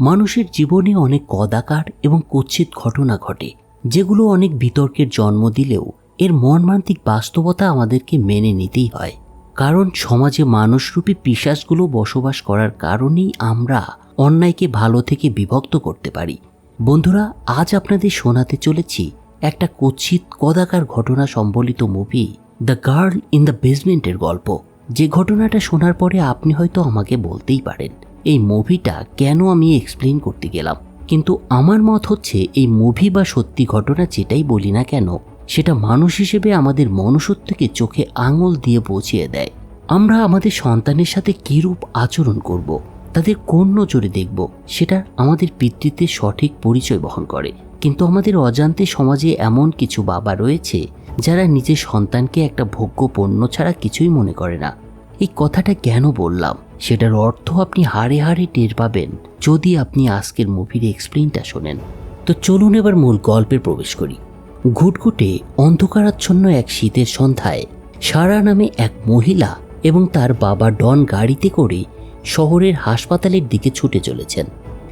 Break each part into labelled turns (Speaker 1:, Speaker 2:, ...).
Speaker 1: মানুষের জীবনে অনেক কদাকার এবং কুৎসিত ঘটনা ঘটে, যেগুলো অনেক বিতর্কের জন্ম দিলেও এর মর্মান্তিক বাস্তবতা আমাদেরকে মেনে নিতেই হয়। কারণ সমাজে মানুষরূপী পিশাচগুলো বসবাস করার কারণেই আমরা অন্যায়কে ভালো থেকে বিভক্ত করতে পারি। বন্ধুরা, আজ আপনাদের শোনাতে চলেছি একটা কুৎসিত কদাকার ঘটনা সম্বলিত movie, the girl in the বেসমেন্টের গল্প। যে ঘটনাটা শোনার পরে আপনি হয়তো আমাকে বলতেই পারেন। এই মুভিটা কেন আমি এক্সপ্লেন করতে গেলাম? কিন্তু আমার মত হচ্ছে, এই মুভি বা সত্যি ঘটনা যেটাই বলি না কেন, সেটা মানুষ হিসেবে আমাদের মনুষ্যত্বকে চোখে আঙুল দিয়ে পৌঁছিয়ে দেয়। আমরা আমাদের সন্তানের সাথে কীরূপ আচরণ করব। তাদের কোন নজরে দেখব, সেটা আমাদের পিতৃত্বের সঠিক পরিচয় বহন করে। কিন্তু আমাদের অজান্তে সমাজে এমন কিছু বাবা রয়েছে, যারা নিজের সন্তানকে একটা ভোগ্য পণ্য ছাড়া কিছুই মনে করে না। এই কথাটা কেন বললাম? সেটার অর্থ আপনি হাড়ে হাড়ে টের পাবেন, যদি আপনি আজকের মুভির এক্সপ্লেনটা শোনেন। তো চলুন এবার মূল গল্পে প্রবেশ করি। ঘুটঘুটে অন্ধকারাচ্ছন্ন এক শীতের সন্ধ্যায়, সারা নামে এক মহিলা এবং তার বাবা ডন গাড়িতে করে শহরের হাসপাতালের দিকে ছুটে চলেছেন।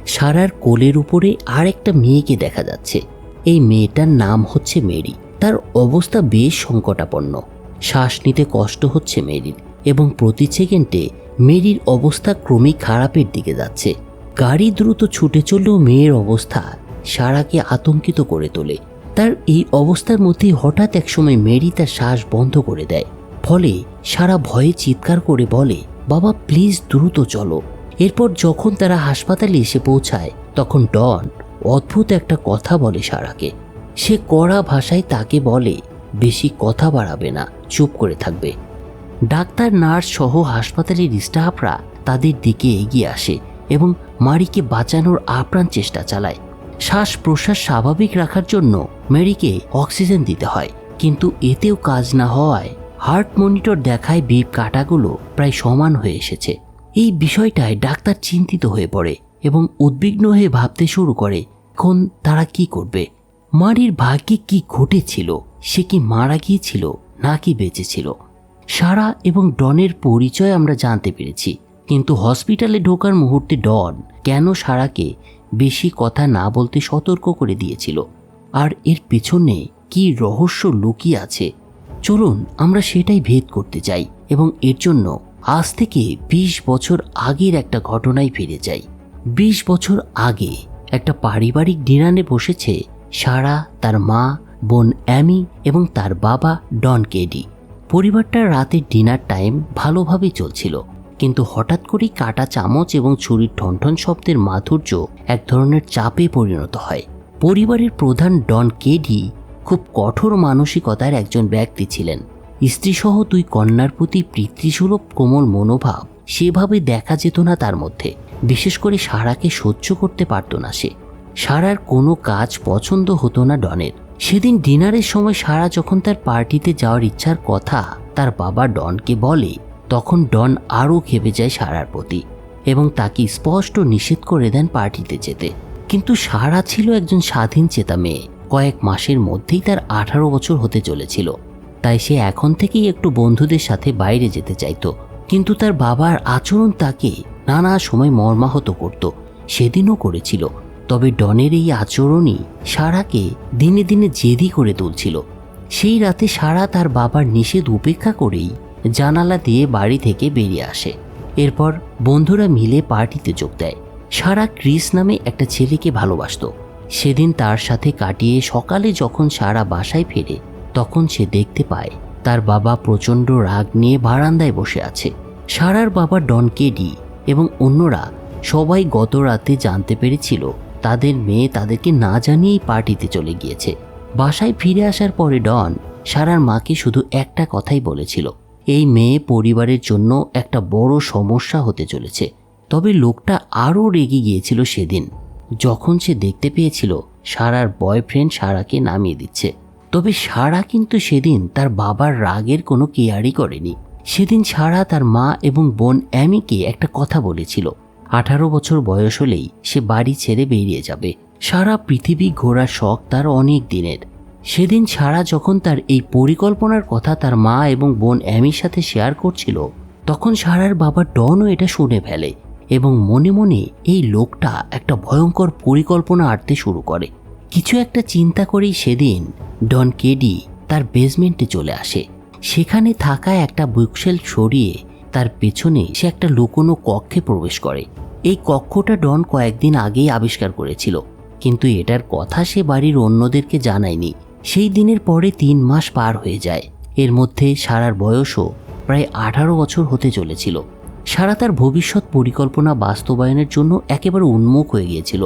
Speaker 1: সারার কোলের উপরে আর একটা মেয়েকে দেখা যাচ্ছে। এই মেয়েটার নাম হচ্ছে মেরি। তার অবস্থা বেশ সংকটাপন্ন। শ্বাস নিতে কষ্ট হচ্ছে মেরির। এবং প্রতি সেকেন্ডে মেরির অবস্থা ক্রমেই খারাপের দিকে যাচ্ছে। গাড়ি দ্রুত ছুটে চললেও মেয়ের অবস্থা সারাকে আতঙ্কিত করে তোলে। তার এই অবস্থার মধ্যে হঠাৎ একসময় মেরি তার শ্বাস বন্ধ করে দেয়। ফলে সারা ভয়ে চিৎকার করে বলে, বাবা, প্লিজ দ্রুত চলো। এরপর যখন তারা হাসপাতালে এসে পৌঁছায়, তখন ডন অদ্ভুত একটা কথা বলে সারাকে। সে কড়া ভাষায় তাকে বলে, বেশি কথা বাড়াবে না, চুপ করে থাকবে। ডাক্তার, নার্স সহ হাসপাতালের স্টাফরা তাদের দিকে এগিয়ে আসে এবং মারিকে বাঁচানোর আপ্রাণ চেষ্টা চালায়। শ্বাস প্রশ্বাস স্বাভাবিক রাখার জন্য মেরিকে অক্সিজেন দিতে হয়, কিন্তু এতেও কাজ না হওয়ায় হার্ট মনিটর দেখায় বিপ কাটাগুলো প্রায় সমান হয়ে এসেছে। এই বিষয়টায় ডাক্তার চিন্তিত হয়ে পড়ে এবং উদ্বিগ্ন হয়ে ভাবতে শুরু করে, এখন তারা কি করবে? মারির ভাগ্যে কি ঘটেছিল? সে কি মারা গিয়েছিল? নাকি বেঁচে ছিল? সারা এবং ডনের পরিচয় আমরা জানতে পেরেছি। কিন্তু হসপিটালে ঢোকার মুহূর্তে ডন কেন সারাকে বেশি কথা না বলতে সতর্ক করে দিয়েছিল? আর এর পেছনে কি রহস্য লুকিয়ে আছে? চলুন, আমরা সেটাই ভেদ করতে চাই এবং এর জন্য আজ থেকে ২০ বছর আগের একটা ঘটনায় ফিরে যাই। ২০ বছর আগে একটা পারিবারিক ডিনারে বসেছে সারা তার মা, বোন অ্যামি এবং তার বাবা ডন কেডি। পরিবারটার রাতের ডিনার টাইম ভালোভাবেই চলছিল, কিন্তু হঠাৎ করেই কাটা চামচ এবং ছুরির ঠনঠন শব্দের মাধুর্য এক ধরনের চাপে পরিণত হয়। পরিবারের প্রধান ডন কেডি খুব কঠোর মানসিকতার একজন ব্যক্তি ছিলেন। স্ত্রীসহ দুই কন্যার প্রতি পিতৃসুলভ কোমল মনোভাব সেভাবে দেখা যেত না তার মধ্যে, বিশেষ করে সারাকে সহ্য করতে পারত না সে। সারার কোনো কাজ পছন্দ হতো না ডনের। সেদিন ডিনারের সময় সারা যখন তার পার্টিতে যাওয়ার ইচ্ছার কথা তার বাবা ডনকে বলে, তখন ডন আরও খেপে যায় সারার প্রতি এবং তাকে স্পষ্ট নিষেধ করে দেন পার্টিতে যেতে। কিন্তু সারা ছিল একজন স্বাধীন চেতা মেয়ে। কয়েক মাসের মধ্যেই তার আঠারো বছর হতে চলেছিল। তাই সে এখন থেকেই একটু বন্ধুদের সাথে বাইরে যেতে চাইতো। কিন্তু তার বাবার আচরণ তাকে নানা সময় মর্মাহত করত। সেদিনও করেছিল। তবে ডনের এই আচরণই সারাকে দিনে দিনে জেদি করে তুলছিল। সেই রাতে সারা তার বাবার নিষেধ উপেক্ষা করেই জানালা দিয়ে বাড়ি থেকে বেরিয়ে আসে। এরপর বন্ধুরা মিলে পার্টিতে যোগ দেয়। সারা ক্রিস নামে একটা ছেলেকে ভালোবাসত। সেদিন তার সাথে কাটিয়ে সকালে যখন সারা বাসায় ফেরে, তখন সে দেখতে পায় তার বাবা প্রচণ্ড রাগ নিয়ে বারান্দায় বসে আছে। সারার বাবা ডন কেডি এবং অন্যরা সবাই গত রাতে জানতে পেরেছিল তাদের মেয়ে তাদেরকে না জানিয়েই পার্টিতে চলে গিয়েছে। বাসায় ফিরে আসার পরে ডন সারার মাকে শুধু একটা কথাই বলেছিল, এই মেয়ে পরিবারের জন্য একটা বড় সমস্যা হতে চলেছে। তবে লোকটা আরও রেগে গিয়েছিল সেদিন। যখন সে দেখতে পেয়েছিল, সারার বয়ফ্রেন্ড সারাকে নামিয়ে দিচ্ছে। তবে সারা কিন্তু সেদিন তার বাবার রাগের কোনো কেয়ারই করেনি। সেদিন সারা তার মা এবং বোন অ্যামিকে একটা কথা বলেছিল আঠারো বছর বয়স হলেই সে বাড়ি ছেড়ে বেরিয়ে যাবে। সারা পৃথিবী ঘোরার শখ তার অনেক দিনের। সেদিন সারা যখন তার এই পরিকল্পনার কথা তার মা এবং বোন অ্যামির সাথে শেয়ার করছিল, তখন সারার বাবা ডনও এটা শুনে ফেলে এবং মনে মনে এই লোকটা একটা ভয়ঙ্কর পরিকল্পনা আঁটতে শুরু করে। কিছু একটা চিন্তা করেই সেদিন ডন কেডি তার বেসমেন্টে চলে আসে। সেখানে থাকা একটা বুকশেল সরিয়ে তার পেছনে সে একটা লুকোনো কক্ষে প্রবেশ করে। এই কক্ষটা ডন কয়েকদিন আগেই আবিষ্কার করেছিল, কিন্তু এটার কথা সে বাড়ির অন্যদেরকে জানায়নি। সেই দিনের পরে তিন মাস পার হয়ে যায়। এর মধ্যে সারার বয়সও প্রায় আঠারো বছর হতে চলেছিল। সারা তার ভবিষ্যৎ পরিকল্পনা বাস্তবায়নের জন্য একেবারে উন্মুখ হয়ে গিয়েছিল।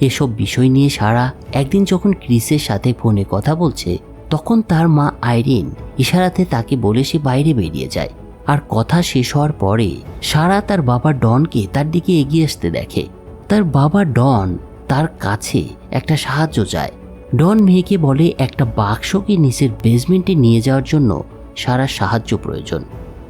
Speaker 1: এসব বিষয় নিয়ে সারা একদিন যখন ক্রিসের সাথে ফোনে কথা বলছে, তখন তার মা আইরিন ইশারাতে তাকে বলে সে বাইরে বেরিয়ে যায়। আর কথা শেষ হওয়ার পরে সারা তার বাবা ডনকে তার দিকে এগিয়ে আসতে দেখে। তার বাবা ডন তার কাছে একটা সাহায্য চায়। ডন মেয়েকে বলে, একটা বাক্সকে নিচের বেসমেন্টে নিয়ে যাওয়ার জন্য সারা সাহায্য প্রয়োজন।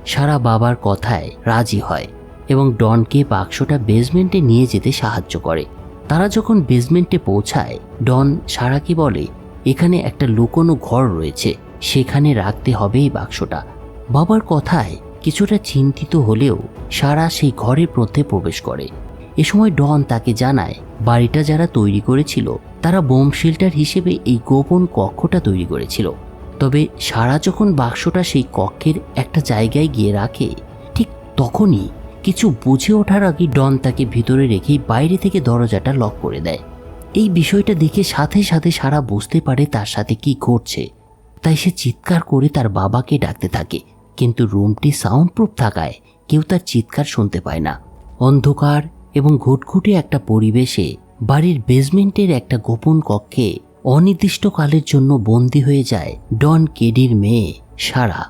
Speaker 1: সারা বাবার কথায় রাজি হয় এবং ডনকে বাক্সটা বেসমেন্টে নিয়ে যেতে সাহায্য করে। তারা যখন বেসমেন্টে পৌঁছায়, ডন সারাকে বলে, এখানে একটা লুকোনো ঘর রয়েছে। সেখানে রাখতে হবে এই বাক্সটা। বাবার কথায় কিছুটা চিন্তিত হলেও সারা সেই ঘরের মধ্যে প্রবেশ করে। এ সময় ডন তাকে জানায়, বাড়িটা যারা তৈরি করেছিল, তারা বোম শেল্টার হিসেবে এই গোপন কক্ষটা তৈরি করেছিল। তবে সারা যখন বাক্সটা সেই কক্ষের একটা জায়গায় গিয়ে রাখে, ঠিক তখনই কিছু বুঝে ওঠার আগে ডন তাকে ভিতরে রেখেই বাইরে থেকে দরজাটা লক করে দেয়। এই বিষয়টা দেখে সাথে সাথে সারা বুঝতে পারে তার সাথে কি ঘটছে। তাই সে চিৎকার করে তার বাবাকে ডাকতে থাকে। কিন্তু রুমটি সাউন্ড প্রুফ থাকায় কেউ তার চিৎকার শুনতে পায় না। অন্ধকার এবং ঘুটঘুটে একটা পরিবেশে বাড়ির বেসমেন্টের একটা গোপন কক্ষে অনির্দিষ্টকালের জন্য বন্দি হয়ে যায় ডন কেডির মেয়ে সারা।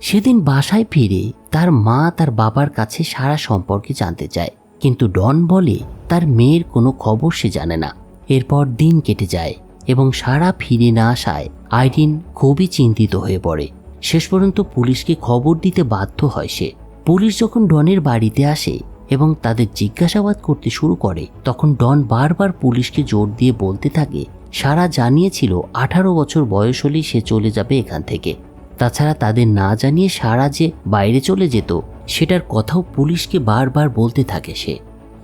Speaker 1: সেদিন বাসায় ফিরে তার মা তার বাবার কাছে সারা সম্পর্কে জানতে চায়, কিন্তু ডন বলে তার মেয়ের কোনো খবর সে জানে না। এরপর দিন কেটে যায় এবং সারা ফিরে না আসায় আইরিন খুবই চিন্তিত হয়ে পড়ে। শেষ পর্যন্ত পুলিশকে খবর দিতে বাধ্য হয় সে। পুলিশ যখন ডনের বাড়িতে আসে এবং তাদের জিজ্ঞাসাবাদ করতে শুরু করে, তখন ডন বারবার পুলিশকে জোর দিয়ে বলতে থাকে, সারা জানিয়েছিল আঠারো বছর বয়স হলেই সে চলে যাবে এখান থেকে। তাছাড়া তাদের না জানিয়ে সারা যে বাইরে চলে যেত, সেটার কথাও পুলিশকে বারবার বলতে থাকে সে।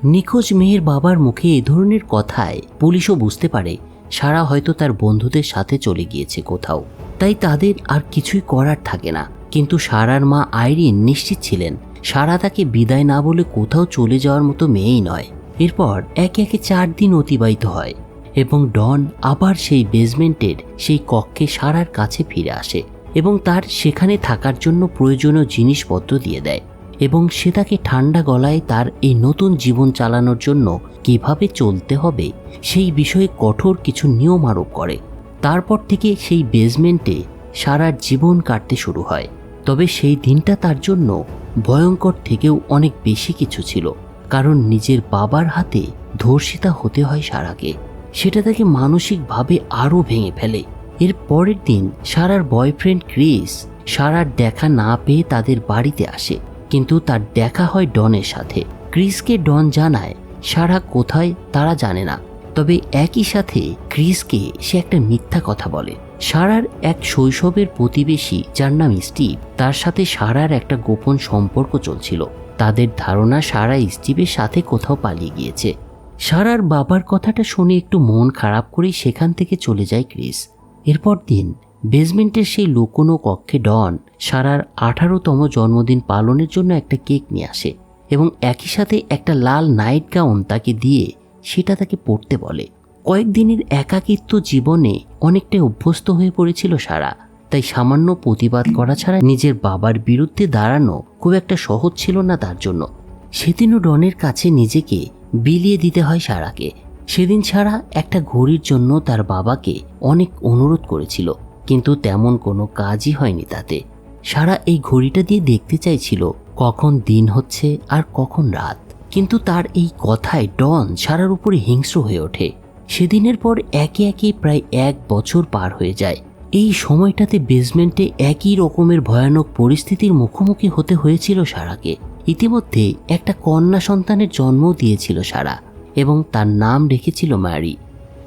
Speaker 1: নিখোঁজ মেয়ের বাবার মুখে এ ধরনের কথায় পুলিশও বুঝতে পারে সারা হয়তো তার বন্ধুদের সাথে চলে গিয়েছে কোথাও। তাই তাদের আর কিছুই করার থাকে না। কিন্তু সারার মা আইরিন নিশ্চিত ছিলেন, সারা তাকে বিদায় না বলে কোথাও চলে যাওয়ার মতো মেয়েই নয়। এরপর একে একে চার দিন অতিবাহিত হয় এবং ডন আবার সেই বেসমেন্টের সেই কক্ষে সারার কাছে ফিরে আসে এবং তার সেখানে থাকার জন্য প্রয়োজনীয় জিনিসপত্র দিয়ে দেয়। এবং সে তাকে ঠান্ডা গলায় তার এই নতুন জীবন চালানোর জন্য কীভাবে চলতে হবে সেই বিষয়ে কঠোর কিছু নিয়ম আরোপ করে। তারপর থেকে সেই বেসমেন্টে সারা জীবন কাটতে শুরু হয়। তবে সেই দিনটা তার জন্য ভয়ঙ্কর থেকেও অনেক বেশি কিছু ছিল। কারণ নিজের বাবার হাতে ধর্ষিতা হতে হয় সারাকে। সেটা তাকে মানসিকভাবে আরও ভেঙে ফেলে। এর পরের দিন সারার বয়ফ্রেন্ড ক্রিস সারার দেখা না পেয়ে তাদের বাড়িতে আসে। কিন্তু তার দেখা হয় ডনের সাথে। ক্রিসকে ডন জানায়, সারা কোথায় তারা জানে না। তবে একই সাথে ক্রিসকে সে একটা মিথ্যা কথা বলে। সারার এক শৈশবের প্রতিবেশী যার নাম স্টিভ, তার সাথে সারার একটা গোপন সম্পর্ক চলছিল। তাদের ধারণা সারা স্টিভের সাথে কোথাও পালিয়ে গিয়েছে। সারার বাবার কথাটা শুনে একটু মন খারাপ করেই সেখান থেকে চলে যায় ক্রিস। এরপর দিন বেসমেন্টের সেই লুকোনো কক্ষে ডন সারার আঠারোতম জন্মদিন পালনের জন্য একটা কেক নিয়ে আসে এবং একই সাথে একটা লাল নাইট গাউন তাকে দিয়ে সেটা তাকে পড়তে বলে। কয়েকদিনের একাকিত্ব জীবনে অনেকটাই অভ্যস্ত হয়ে পড়েছিল সারা, তাই সামান্য প্রতিবাদ করা ছাড়া নিজের বাবার বিরুদ্ধে দাঁড়ানো খুব একটা সহজ ছিল না তার জন্য। সেদিনও ডনের কাছে নিজেকে বিলিয়ে দিতে হয় সারাকে। সেদিন ছাড়া একটা ঘড়ির জন্য তার বাবাকে অনেক অনুরোধ করেছিল। কিন্তু তেমন কোনো কাজই হয়নি তাতে। সারা এই ঘড়িটা দিয়ে দেখতে চাইছিল কখন দিন হচ্ছে আর কখন রাত। কিন্তু তার এই কথায় ডন সারার উপরে হিংস্র হয়ে ওঠে। সেদিনের পর একে একে প্রায় এক বছর পার হয়ে যায়। এই সময়টাতে বেসমেন্টে একই রকমের ভয়ানক পরিস্থিতির মুখোমুখি হতে হয়েছিল সারাকে। ইতিমধ্যে একটা কন্যা সন্তানের জন্মও দিয়েছিল সারা এবং তার নাম রেখেছিল ম্যারি।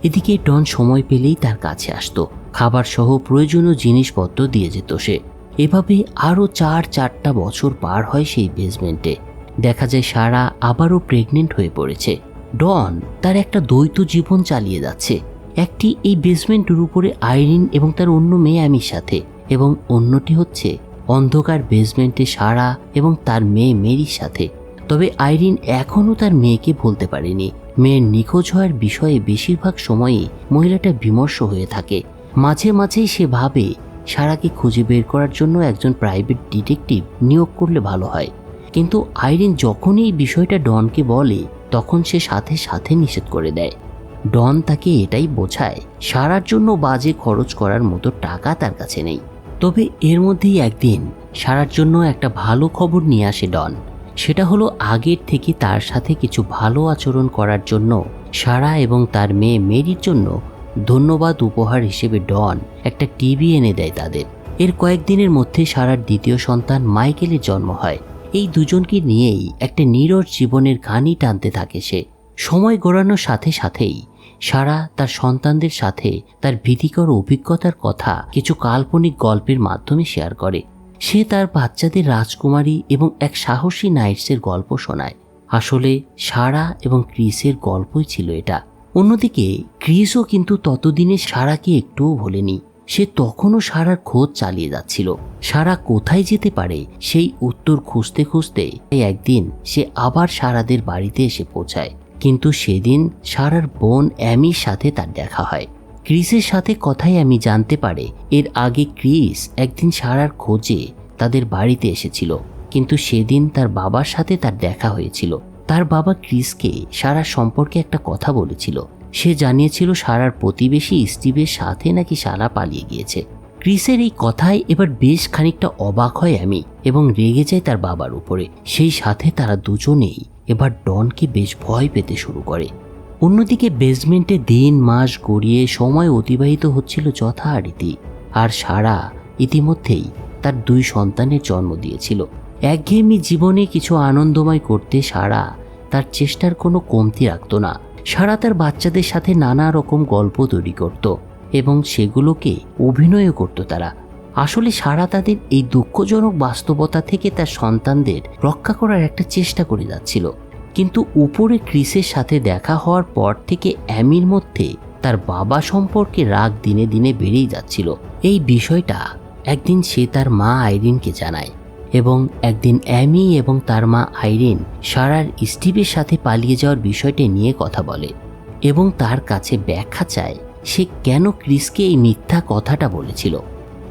Speaker 1: এদিকে ডন সময় পেলেই তার কাছে আসতো। খাবার সহ প্রয়োজনীয় জিনিসপত্র দিয়ে যেত সে। এভাবে আরও চার চারটা বছর পার হয় সেই বেসমেন্টে। দেখা যায় সারা আবারও প্রেগনেন্ট হয়ে পড়েছে। ডন তার একটা দ্বৈত জীবন চালিয়ে যাচ্ছে। একটি এই বেসমেন্টের উপরে আইরিন এবং তার অন্য মেয়ে আমির সাথে। এবং অন্যটি হচ্ছে অন্ধকার বেসমেন্টে সারা এবং তার মেয়ে মেরির সাথে। তবে আইরিন এখনও তার মেয়েকে বলতে পারেনি। মেয়ের নিখোঁজ হওয়ার বিষয়ে বেশিরভাগ সময়ই মহিলাটা বিমর্ষ হয়ে থাকে। মাঝে মাঝেই সে ভাবে, সারাকে খুঁজে বের করার জন্য একজন প্রাইভেট ডিটেকটিভ নিয়োগ করলে ভালো হয়। কিন্তু আইরিন যখনই এই বিষয়টা ডনকে বলে, তখন সে সাথে সাথে নিষেধ করে দেয়। ডন তাকে এটাই বোঝায়, সারার জন্য বাজে খরচ করার মতো টাকা তার কাছে নেই। তবে এর মধ্যেই একদিন সারার জন্য একটা ভালো খবর নিয়ে আসে ডন। সেটা হলো আগের থেকে তার সাথে কিছু ভালো আচরণ করার জন্য সারা এবং তার মেয়ে মেরির জন্য ধন্যবাদ উপহার হিসেবে ডন একটা টিভি এনে দেয় তাদের। এর কয়েকদিনের মধ্যে সারার দ্বিতীয় সন্তান মাইকেলের জন্ম হয়। এই দুজনকে নিয়েই একটা নীরব জীবনের ঘানি টানতে থাকে সে। সময় গড়ানোর সাথে সাথেই সারা তার সন্তানদের সাথে তার ভীতিকর অভিজ্ঞতার কথা কিছু কাল্পনিক গল্পের মাধ্যমে শেয়ার করে। সে তার বাচ্চাদের রাজকুমারী এবং এক সাহসী নাইটসের গল্প শোনায়। আসলে সারা এবং ক্রিসের গল্পই ছিল এটা। অন্যদিকে, ক্রিসও কিন্তু ততদিনে সারাকে একটুও ভোলেনি। সে তখনও সারার খোঁজ চালিয়ে যাচ্ছিল। সারা কোথায় যেতে পারে, সেই উত্তর খুঁজতে খুঁজতে একদিন সে আবার সারাদের বাড়িতে এসে পৌঁছায়। কিন্তু সেদিন সারার বোন অ্যামির সাথে তার দেখা হয়। ক্রিসের সাথে কথাই আমি জানতে পারে, এর আগে ক্রিস একদিন সারার খোঁজে তাদের বাড়িতে এসেছিল। কিন্তু সেদিন তার বাবার সাথে তার দেখা হয়েছিল। তার বাবা ক্রিসকে সারার সম্পর্কে একটা কথা বলেছিল। সে জানিয়েছিল সারার প্রতিবেশী স্টিভের সাথে নাকি সারা পালিয়ে গিয়েছে। ক্রিসের এই কথায় এবার বেশ খানিকটা অবাক হয় আমি এবং রেগে যায় তার বাবার উপরে। সেই সাথে তারা দুজনেই এবার ডনকে বেশ ভয় পেতে শুরু করে। অন্যদিকে বেসমেন্টে দিন মাস গড়িয়ে সময় অতিবাহিত হচ্ছিল যথারীতি আর সারা ইতিমধ্যেই তার দুই সন্তানের জন্ম দিয়েছিল। একঘেয়েমি জীবনে কিছু আনন্দময় করতে সারা তার চেষ্টার কোনো কমতি রাখত না। সারা তার বাচ্চাদের সাথে নানা রকম গল্প তৈরি করত এবং সেগুলোকে অভিনয়ও করত তারা। আসলে সারা তাদের এই দুঃখজনক বাস্তবতা থেকে তার সন্তানদের রক্ষা করার একটা চেষ্টা করে যাচ্ছিল। কিন্তু উপরে ক্রিসের সাথে দেখা হওয়ার পর থেকে অ্যামির মধ্যে তার বাবা সম্পর্কে রাগ দিনে দিনে বেড়েই যাচ্ছিল। এই বিষয়টা একদিন সে তার মা আইরিনকে জানায়। এবং একদিন অ্যামি এবং তার মা আইরিন সারার স্টিভের সাথে পালিয়ে যাওয়ার বিষয়টি নিয়ে কথা বলে এবং তার কাছে ব্যাখ্যা চায় সে কেন ক্রিসকে এই মিথ্যা কথাটা বলেছিল।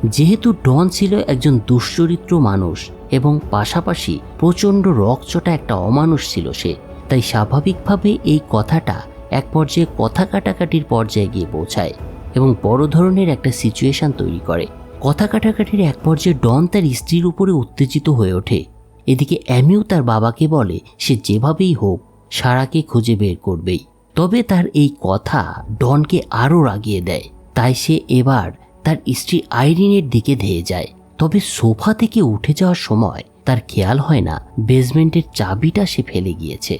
Speaker 1: যেহেতু ডন ছিল একজন দুশ্চরিত্র মানুষ এবং পাশাপাশি প্রচণ্ড রকচটা একটা অমানুষ ছিল সে, তাই স্বাভাবিকভাবে এই কথাটা এক পর্যায়ে কথা কাটাকাটির পর্যায়ে গিয়ে পৌঁছায় এবং বড় ধরনের একটা সিচুয়েশন তৈরি করে। কথা কাটাকাটির এক পর্যায়ে ডন তার স্ত্রীর উপরে উত্তেজিত হয়ে ওঠে। এদিকে অ্যামিও তার বাবাকে বলে, সে যেভাবেই হোক, সারাকে খুঁজে বের করবেই। তবে তার এই কথা ডনকে আরও রাগিয়ে দেয়। তাই সে এবার তার স্ত্রী আইরিনের দিকে ধেয়ে যায়। তবে সোফা থেকে উঠে যাওয়ার সময় তার খেয়াল হয় না, বেসমেন্টের চাবিটা সে ফেলে গিয়েছে।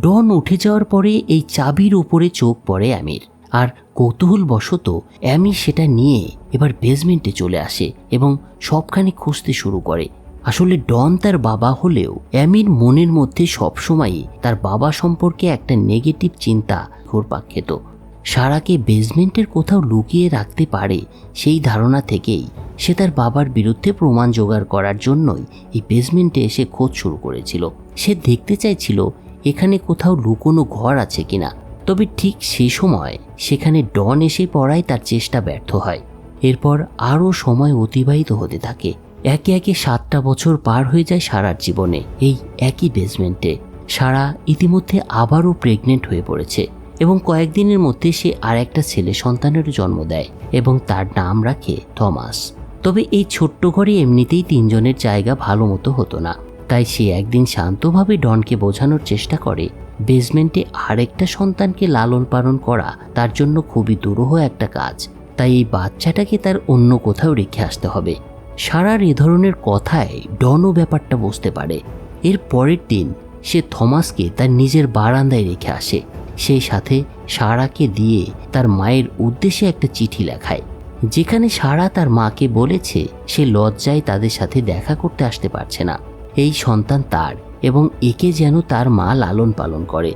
Speaker 1: ডন উঠে যাওয়ার পরে এই চাবির উপরে চোখ পড়ে আমির আর কৌতূহলবশত অ্যামি সেটা নিয়ে এবার বেসমেন্টে চলে আসে এবং সবখানে খুঁজতে শুরু করে। আসলে ডন তার বাবা হলেও অ্যামির মনের মধ্যে সবসময়ই তার বাবা সম্পর্কে একটা নেগেটিভ চিন্তা ঘুরপাক খেত। সারাকে বেসমেন্টের কোথাও লুকিয়ে রাখতে পারে সেই ধারণা থেকেই সে তার বাবার বিরুদ্ধে প্রমাণ জোগাড় করার জন্যই এই বেসমেন্টে এসে খোঁজ শুরু করেছিল। সে দেখতে চাইছিল এখানে কোথাও লুকোনো ঘর আছে কিনা। তবে ঠিক সেই সময় সেখানে ডন এসে পড়ায় তার চেষ্টা ব্যর্থ হয়। এরপর আরও সময় অতিবাহিত হতে থাকে। একে একে সাতটা বছর পার হয়ে যায় সারার জীবনে, এই একই বেসমেন্টে। সারা ইতিমধ্যে আবারও প্রেগনেন্ট হয়ে পড়েছে এবং কয়েকদিনের মধ্যে সে আর একটা ছেলে সন্তানের জন্ম দেয় এবং তার নাম রাখে থমাস। তবে এই ছোট্ট ঘরে এমনিতেই তিনজনের জায়গা ভালো মতো হতো না। তাই সে একদিন শান্তভাবে ডনকে বোঝানোর চেষ্টা করে বেসমেন্টে আরেকটা সন্তানকে লালন পালন করা তার জন্য খুবই দুরূহ একটা কাজ। তাই এই বাচ্চাটাকে তার অন্য কোথাও রেখে আসতে হবে। সারার এ ধরনের কথায় ডনও ব্যাপারটা বুঝতে পারে। এর পরের দিন সে থমাসকে তার নিজের বারান্দায় রেখে আসে। সেই সাথে সারাকে দিয়ে তার মায়ের উদ্দেশ্যে একটা চিঠি লেখায়। যেখানে সারা তার মাকে বলেছে, সে লজ্জায় তাদের সাথে দেখা করতে আসতে পারছে না। এই সন্তান তার। এবং একে যেন তার মা লালন পালন করে।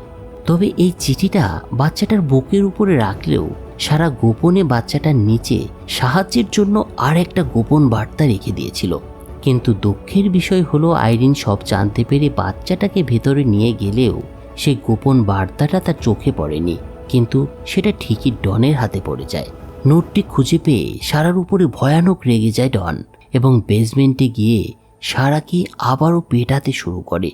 Speaker 1: তবে এই চিঠিটা বাচ্চাটার বুকের উপরে রাখলেও সারা গোপনে বাচ্চাটার নিচে সাহায্যের জন্য আর একটা গোপন বার্তা রেখে দিয়েছিল। কিন্তু দুঃখের বিষয় হলো, আইরিন সব জানতে পেরে বাচ্চাটাকে ভেতরে নিয়ে গেলেও সে গোপন বার্তাটা তার চোখে পড়েনি। কিন্তু সেটা ঠিকই ডনের হাতে পড়ে যায়। নোটটি খুঁজে পেয়ে সারার উপরে ভয়ানক রেগে যায় ডন এবং বেসমেন্টে গিয়ে সারাকে আবারও পেটাতে শুরু করে।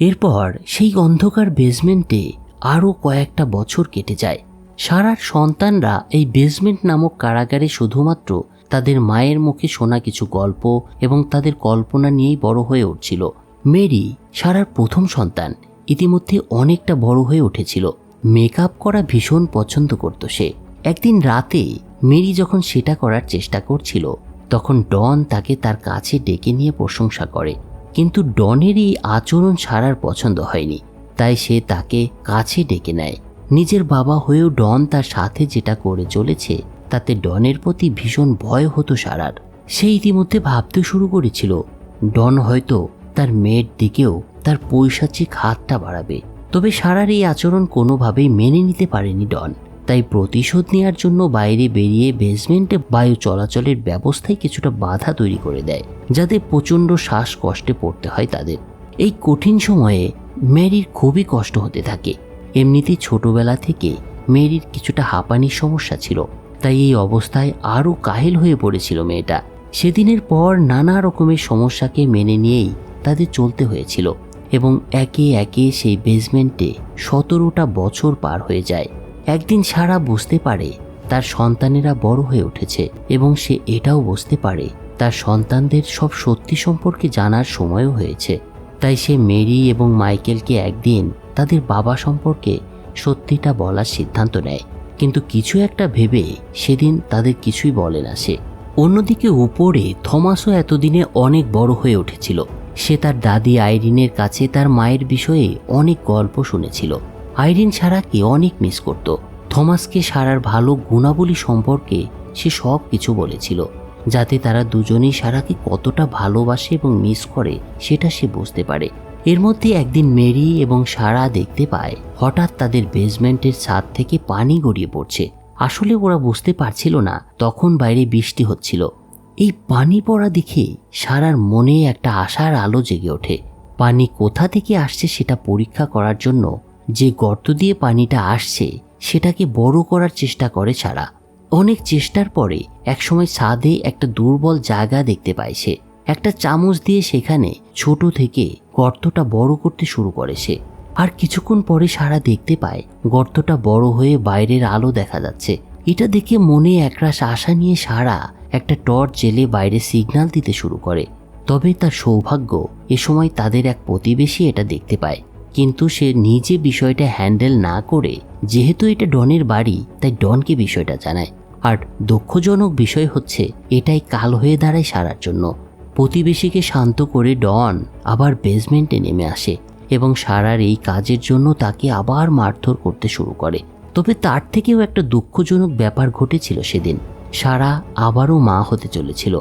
Speaker 1: এরপর সেই অন্ধকার বেসমেন্টে আরও কয়েকটা বছর কেটে যায়। সারার সন্তানরা এই বেসমেন্ট নামক কারাগারে শুধুমাত্র তাদের মায়ের মুখে শোনা কিছু গল্প এবং তাদের কল্পনা নিয়েই বড় হয়ে উঠছিল। মেরি, সারার প্রথম সন্তান, ইতিমধ্যে অনেকটা বড় হয়ে উঠেছিল। মেকআপ করা ভীষণ পছন্দ করত সে। একদিন রাতে মেরি যখন সেটা করার চেষ্টা করছিল তখন ডন তাকে তার কাছে ডেকে নিয়ে প্রশংসা করে। কিন্তু ডনের এই আচরণ সারার পছন্দ হয়নি। তাই সে তাকে কাছে ডেকে নেয়। নিজের বাবা হয়েও ডন তার সাথে যেটা করে চলেছে, তাতে ডনের প্রতি ভীষণ ভয় হতো সারার। সে ইতিমধ্যে ভাবতে শুরু করেছিল, ডন হয়তো তার মেয়ের দিকেও তার পৈশাচিক হাতটা বাড়াবে। তবে সারার এই আচরণ কোনোভাবেই মেনে নিতে পারেনি ডন। তাই প্রতিশোধ নেওয়ার জন্য বাইরে বেরিয়ে বেসমেন্টে বায়ু চলাচলের ব্যবস্থায় কিছুটা বাধা তৈরি করে দেয়, যাতে প্রচণ্ড শ্বাসকষ্টে পড়তে হয় তাদের। এই কঠিন সময়ে মেরির খুবই কষ্ট হতে থাকে। এমনিতে ছোটবেলা থেকে মেরির কিছুটা হাঁপানির সমস্যা ছিল, তাই এই অবস্থায় আরও কাহিল হয়ে পড়েছিল মেয়েটা। সেদিনের পর নানা রকমের সমস্যাকে মেনে নিয়েই তাদের চলতে হয়েছিল এবং একে একে সেই বেসমেন্টে সতেরোটা বছর পার হয়ে যায়। একদিন সারা বুঝতে পারে তার সন্তানেরা বড় হয়ে উঠেছে এবং সে এটাও বুঝতে পারে তার সন্তানদের সব সত্যি সম্পর্কে জানার সময়ও হয়েছে। তাই সে মেরি এবং মাইকেলকে একদিন তাদের বাবা সম্পর্কে সত্যিটা বলার সিদ্ধান্ত নেয়। কিন্তু কিছু একটা ভেবে সেদিন তাদের কিছুই বলে না সে। অন্যদিকে উপরে থমাসও এতদিনে অনেক বড় হয়ে উঠেছিল। সে তার দাদি আইরিনের কাছে তার মায়ের বিষয়ে অনেক গল্প শুনেছিল। আইরিন সারাকে অনেক মিস করত। থমাসকে সারার ভালো গুণাবলী সম্পর্কে সে সব কিছু বলেছিল, যাতে তারা দুজনেই সারাকে কতটা ভালোবাসে এবং মিস করে সেটা সে বুঝতে পারে। এর মধ্যে একদিন মেরি এবং সারা দেখতে পায়, হঠাৎ তাদের বেসমেন্টের ছাদ থেকে পানি গড়িয়ে পড়ছে। আসলে ওরা বুঝতে পারছিল না, তখন বাইরে বৃষ্টি হচ্ছিল। এই পানি পড়া দেখে সারার মনে একটা আশার আলো জেগে ওঠে। পানি কোথা থেকে আসছে সেটা পরীক্ষা করার জন্য যে গর্ত দিয়ে পানিটা আসছে, সেটাকে বড় করার চেষ্টা করে সারা অনেক চেষ্টার পরে একসময় ছাদে একটা দুর্বল জায়গা দেখতে পায় সে। একটা চামচ দিয়ে সেখানে ছোট থেকে গর্তটা বড় করতে শুরু করে সে। আর কিছুক্ষণ পরে সারা দেখতে পায়, গর্তটা বড় হয়ে বাইরের আলো দেখা যাচ্ছে। এটা দেখে মনে একরাশ আশা নিয়ে সারা একটা টর্চ জেলে বাইরে সিগন্যাল দিতে শুরু করে। তবে তার সৌভাগ্য, এ সময় তাদের এক প্রতিবেশী এটা দেখতে পায়। কিন্তু সে নিজে বিষয়টা হ্যান্ডেল না করে, যেহেতু এটা ডনের বাড়ি, তাই ডনকে বিষয়টা জানায়। আর দুঃখজনক বিষয় হচ্ছে, এটাই কাল হয়ে দাঁড়ায় সারার জন্য। প্রতিবেশীকে শান্ত করে ডন আবার বেসমেন্টে নেমে আসে এবং সারার এই কাজের জন্য তাকে আবার মারধর করতে শুরু করে। তবে তার থেকেও একটা দুঃখজনক ব্যাপার ঘটেছিল সেদিন। সারা আবারও মা হতে চলেছিল।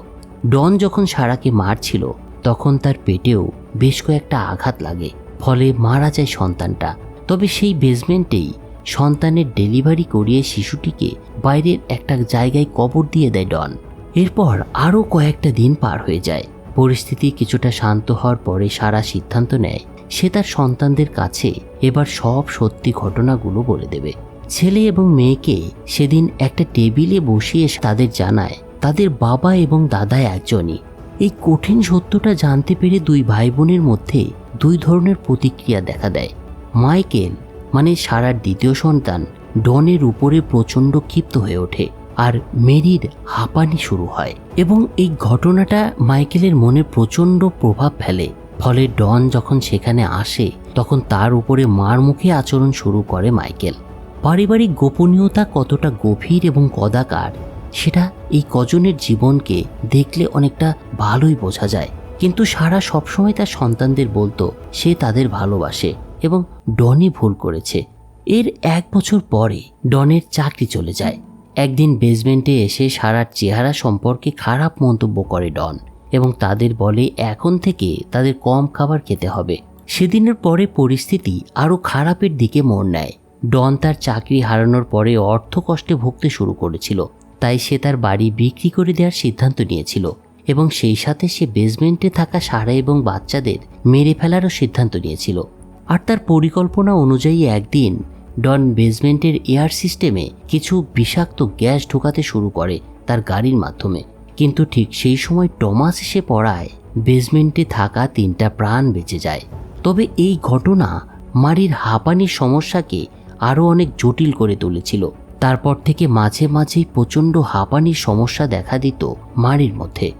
Speaker 1: ডন যখন সারাকে মারছিল, তখন তার পেটেও বেশ কয়েকটা আঘাত লাগে। ফলে মারা যায় সন্তানটা। তবে সেই বেসমেন্টেই সন্তানের ডেলিভারি করিয়ে শিশুটিকে বাইরের একটা জায়গায় কবর দিয়ে দেয় ডন। এরপর আরও কয়েকটা দিন পার হয়ে যায়। পরিস্থিতি কিছুটা শান্ত হওয়ার পরে সারা সিদ্ধান্ত নেয়, সে তার সন্তানদের কাছে এবার সব সত্যি ঘটনাগুলো বলে দেবে। ছেলে এবং মেয়েকে সেদিন একটা টেবিলে বসিয়ে তাদের জানায়, তাদের বাবা এবং দাদা একজনই। এই কঠিন সত্যটা জানতে পেরে দুই ভাই বোনের মধ্যে দুই ধরনের প্রতিক্রিয়া দেখা দেয়। মাইকেল মানে সারার দ্বিতীয় সন্তান, ডনের উপরে প্রচণ্ড ক্ষিপ্ত হয়ে ওঠে আর মেরির হাঁপানি শুরু হয় এবং এই ঘটনাটা মাইকেলের মনে প্রচণ্ড প্রভাব ফেলে। ফলে ডন যখন সেখানে আসে, তখন তার উপরে মার মুখে আচরণ শুরু করে মাইকেল। পারিবারিক গোপনীয়তা কতটা গভীর এবং কদাকার, সেটা এই কজনের জীবনকে দেখলে অনেকটা ভালোই বোঝা যায়। কিন্তু সারা সবসময় তার সন্তানদের বলতো, সে তাদের ভালোবাসে এবং ডনই ভুল করেছে। এর এক বছর পরে ডনের চাকরি চলে যায়। একদিন বেসমেন্টে এসে সারার চেহারা সম্পর্কে খারাপ মন্তব্য করে ডন এবং তাদের বলে, এখন থেকে তাদের কম খাবার খেতে হবে। সেদিনের পরে পরিস্থিতি আরও খারাপের দিকে মোড় নেয়। ডন তার চাকরি হারানোর পরে অর্থ কষ্টে ভুগতে শুরু করেছিল। তাই সে তার বাড়ি বিক্রি করে দেওয়ার সিদ্ধান্ত নিয়েছিল এবং সেই সাথে সে বেসমেন্টে থাকা সারা এবং বাচ্চাদের মেরে ফেলারও সিদ্ধান্ত নিয়েছিল। আর তার পরিকল্পনা অনুযায়ী একদিন ডন বেসমেন্টের এয়ার সিস্টেমে কিছু বিষাক্ত গ্যাস ঢোকাতে শুরু করে তার গাড়ির মাধ্যমে। কিন্তু ঠিক সেই সময় টমাস এসে পড়ায় বেসমেন্টে থাকা তিনটা প্রাণ বেঁচে যায়। তবে এই ঘটনা মারির হাঁপানির সমস্যাকে আরও অনেক জটিল করে তুলেছিল। তারপর থেকে মাঝে মাঝেই প্রচণ্ড হাঁপানির সমস্যা দেখা দিত মারির মধ্যে।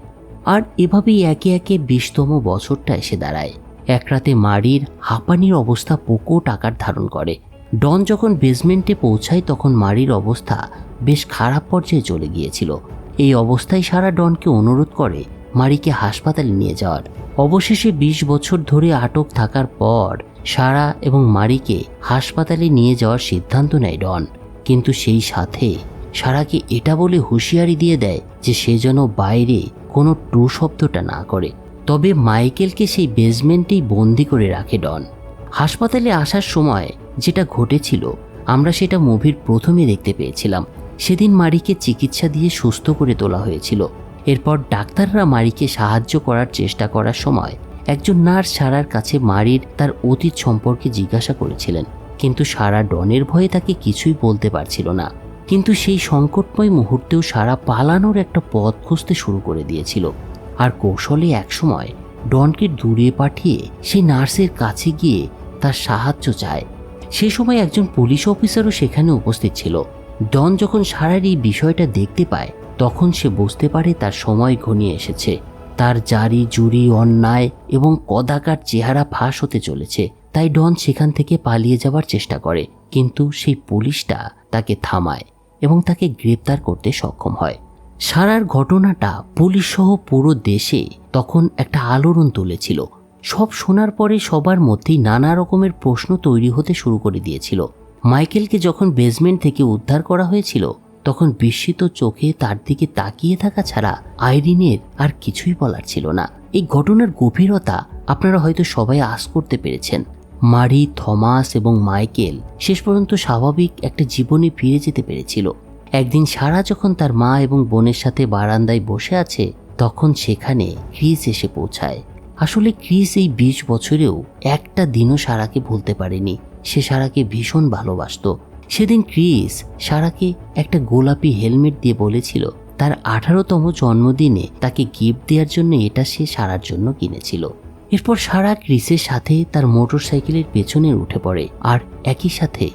Speaker 1: আর এভাবেই একে একে বিশতম বছরটা এসে দাঁড়ায়। এক রাতে মারির হাঁপানির অবস্থা প্রকট আকার ধারণ করে। ডন যখন বেসমেন্টে পৌঁছায়, তখন মারির অবস্থা বেশ খারাপ পর্যায়ে চলে গিয়েছিল। এই অবস্থায় সারা ডনকে অনুরোধ করে মারিকে হাসপাতালে নিয়ে যাওয়ার। অবশেষে ২০ বছর ধরে আটক থাকার পর সারা এবং মারিকে হাসপাতালে নিয়ে যাওয়ার সিদ্ধান্ত নেয় ডন। কিন্তু সেই সাথে সারাকে এটা বলে হুঁশিয়ারি দিয়ে দেয় যে সে যেন বাইরে কোনো টু শব্দটা না করে। তবে মাইকেলকে সেই বেসমেন্টেই বন্দি করে রাখে ডন। হাসপাতালে আসার সময় যেটা ঘটেছিল, আমরা সেটা মুভির প্রথমে দেখতে পেয়েছিলাম। সেদিন মারিকে চিকিৎসা দিয়ে সুস্থ করে তোলা হয়েছিল। এরপর ডাক্তাররা মারিকে সাহায্য করার চেষ্টা করার সময় একজন নার্স সারার কাছে মারির তার অতীত সম্পর্কে জিজ্ঞাসা করেছিলেন। কিন্তু সারা ডনের ভয়ে তাকে কিছুই বলতে পারছিল না। কিন্তু সেই সংকটময় মুহূর্তেও সারা পালানোর একটা পথ খুঁজতে শুরু করে দিয়েছিল। আর কৌশলে একসময় ডনকে দূরে পাঠিয়ে সে নার্সের কাছে গিয়ে তার সাহায্য চায়। সে সময় একজন পুলিশ অফিসারও সেখানে উপস্থিত ছিল। ডন যখন সারার এই বিষয়টা দেখতে পায়, তখন সে বুঝতে পারে তার সময় ঘনিয়ে এসেছে। তার জারি, জুরি, অন্যায় এবং কদাকার চেহারা ফাঁস হতে চলেছে। তাই ডন সেখান থেকে পালিয়ে যাওয়ার চেষ্টা করে, কিন্তু সেই পুলিশটা তাকে থামায় এবং তাকে গ্রেপ্তার করতে সক্ষম হয়। সারার ঘটনাটা পুলিশ সহ পুরো দেশে তখন একটা আলোড়ন তুলেছিল। সব শোনার পরে সবার মধ্যেই নানা রকমের প্রশ্ন তৈরি হতে শুরু করে দিয়েছিল। মাইকেলকে যখন বেসমেন্ট থেকে উদ্ধার করা হয়েছিল, তখন বিস্মিত চোখে তার দিকে তাকিয়ে থাকা ছাড়া আইরিনের আর কিছুই বলার ছিল না। এই ঘটনার গভীরতা আপনারা হয়তো সবাই আশ করতে পেরেছেন। মারি, থমাস এবং মাইকেল শেষ পর্যন্ত স্বাভাবিক একটা জীবনে ফিরে যেতে পেরেছিল। একদিন সারা যখন তার মা এবং বোনের সাথে বারান্দায় বসে আছে, তখন সেখানে ক্রিস এসে পৌঁছায়। আসলে ক্রিস এই বিশ বছরেও একটা দিনও সারাকে ভুলতে পারেনি। সে সারাকে ভীষণ ভালোবাসতো। সেদিন ক্রিস সারাকে একটা গোলাপি হেলমেট দিয়ে বলেছিল, তার আঠারোতম জন্মদিনে তাকে গিফট দেওয়ার জন্য এটা সে সারার জন্য কিনেছিল। এরপর সারা ক্রিসের সাথে তার মোটরসাইকেলের পেছনে উঠে পড়ে আর একই সাথে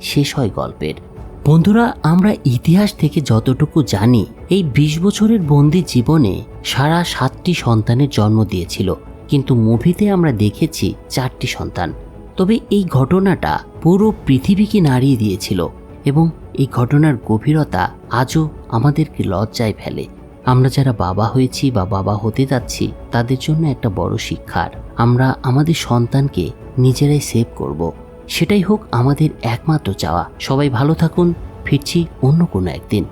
Speaker 1: শেষ হয় গল্পের। বন্ধুরা, আমরা ইতিহাস থেকে যতটুকু জানি, এই বিশ বছরের বন্দি জীবনে সারা সাতটি সন্তানের জন্ম দিয়েছিল, কিন্তু মুভিতে আমরা দেখেছি চারটি সন্তান। তবে এই ঘটনাটা পুরো পৃথিবীকে নাড়িয়ে দিয়েছিল এবং এই ঘটনার গভীরতা আজও আমাদেরকে লজ্জায় ফেলে। আমরা যারা বাবা হয়েছি বা বাবা হতে যাচ্ছি, তাদের জন্য একটা বড় শিক্ষার। আমরা আমাদের সন্তানকে নিজেরাই সেভ করব। সেটাই হোক আমাদের একমাত্র চাওয়া। সবাই ভালো থাকুন, ফিরছি অন্য কোনো একদিন।